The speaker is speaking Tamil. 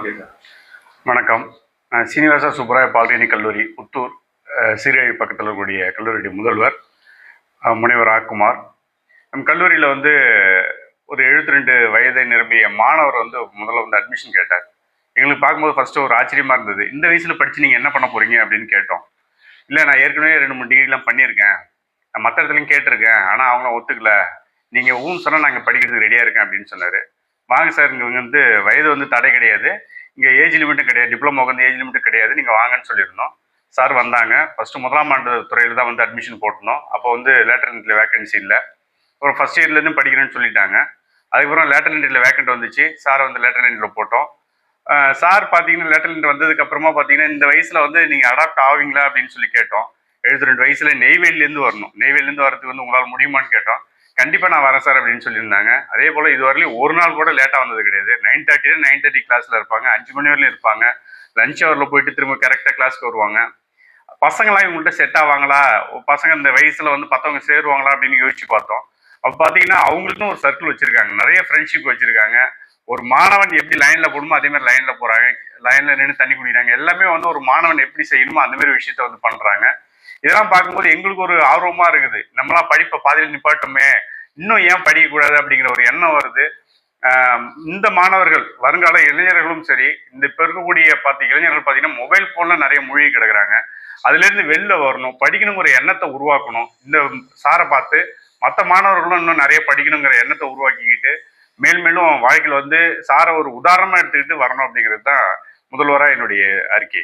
ஓகே சார் வணக்கம். நான் சீனிவாசா சுப்பராய பாலிடெக்னிக் கல்லூரி புத்தூர் சீரழி பக்கத்தில் இருக்கக்கூடிய கல்லூரியுடைய முதல்வர் முனைவர் ஆக்குமார் நம் கல்லூரியில் வந்து ஒரு 72 ரெண்டு வயதை நிரம்பிய மாணவர் வந்து முதல்ல வந்து அட்மிஷன் கேட்டார். எங்களுக்கு பார்க்கும்போது ஃபஸ்ட்டு ஒரு ஆச்சரியமாக இருந்தது. இந்த வயசில் படித்து நீங்கள் என்ன பண்ண போகிறீங்க அப்படின்னு கேட்டோம். இல்லை நான் ஏற்கனவே ரெண்டு மூணு டிகிரிலாம் பண்ணியிருக்கேன். நான் மற்ற இடத்துலையும் கேட்டிருக்கேன். ஆனால் அவங்களும் ஒத்துக்கல. நீங்கள் ஊன்னு சொன்னால் நாங்கள் படிக்கிறதுக்கு ரெடியாக இருக்கேன் அப்படின்னு சொன்னார். வாங்க சார் இங்கே வந்து வயது வந்து தடை கிடையாது. இங்கே ஏஜ் லிமிட்டும் கிடையாது. டிப்ளமோக்கு வந்து ஏஜ் லிமிட்டும் கிடையாது. நீங்கள் வாங்கன்னு சொல்லியிருந்தோம். சார் வந்தாங்க. ஃபஸ்ட்டு முதலாம் ஆண்டு துறையில் தான் வந்து அட்மிஷன் போட்டிருந்தோம். அப்போ வந்து லேட்டர் என்ட்ரியில் வேக்கன்சி இல்லை. ஒரு ஃபஸ்ட் இயர்லேருந்து படிக்கிறேன்னு சொல்லிட்டாங்க. அதுக்கப்புறம் லேட்டர் என்ட்ரியில் வேக்கண்ட் வந்துச்சு. சார் வந்து லேட்டர் என்ட்ரியில் போட்டோம். சார் பார்த்தீங்கன்னா லேட்டர் என்ட்ரி வந்ததுக்கப்புறமா பார்த்தீங்கன்னா இந்த வயசில் வந்து நீங்கள் அடாப்ட் ஆவீங்களா அப்படின்னு சொல்லி கேட்டோம். எழுபத்தி ரெண்டு வயசில் நெய்வேலிலேருந்து வரணும். நெய்வேலிலேருந்து வரதுக்கு வந்து உங்களால் முடியுமான்னு கேட்டோம். கண்டிப்பாக நான் வரேன் சார் அப்படின்னு சொல்லியிருந்தாங்க. அதே போல் இது ஒரு நாள் கூட லேட்டாக வந்தது கிடையாது. நைன் தேர்ட்டியில் நைன் தேர்ட்டி கிளாஸில் இருப்பாங்க. அஞ்சு மணி வரையிலும் இருப்பாங்க. லஞ்ச் ஹவரில் போயிட்டு திரும்ப கரெக்டாக கிளாஸ்க்கு வருவாங்க. பசங்களாம் இவங்கள்ட்ட செட் ஆவாங்களா? பசங்க இந்த வயசில் வந்து பத்தவங்க சேருவாங்களா அப்படின்னு யோசிச்சு பார்த்தோம். அப்போ பார்த்தீங்கன்னா அவங்களுக்கும் ஒரு சர்க்கிள் வச்சுருக்காங்க. நிறைய ஃப்ரெண்ட்ஷிப் வச்சுருக்காங்க. ஒரு மாணவன் எப்படி லைனில் போடணுமோ அதே மாதிரி லைனில் போகிறாங்க லைனில் நின்று தண்ணி குடிக்கிறாங்க. எல்லாமே வந்து ஒரு மாணவன் எப்படி செய்யணுமோ அந்த மாதிரி விஷயத்த வந்து பண்ணுறாங்க இதெல்லாம் பார்க்கும்போது எங்களுக்கு ஒரு ஆர்வமா இருக்குது. நம்மளாம் படிப்பை பாதியில் நிப்பாட்டோமே. இன்னும் ஏன் படிக்கக்கூடாது அப்படிங்கிற ஒரு எண்ணம் வருது. இந்த மாணவர்கள் வருங்கால இளைஞர்களும் சரி இந்த இப்போ இருக்கக்கூடிய பார்த்து இளைஞர்கள் பார்த்தீங்கன்னா மொபைல் ஃபோனில் நிறைய மூழ்கி கிடக்குறாங்க. அதுலேருந்து வெளில வரணும் படிக்கணுங்கிற எண்ணத்தை உருவாக்கணும். இந்த சாரை பார்த்து மற்ற மாணவர்களும் இன்னும் நிறைய படிக்கணுங்கிற எண்ணத்தை உருவாக்கிக்கிட்டு மேல் மேலும் வாழ்க்கையில் வந்து சாரை ஒரு உதாரணமாக எடுத்துக்கிட்டு வரணும் அப்படிங்கிறது தான் முதல்வராக என்னுடைய அறிக்கை.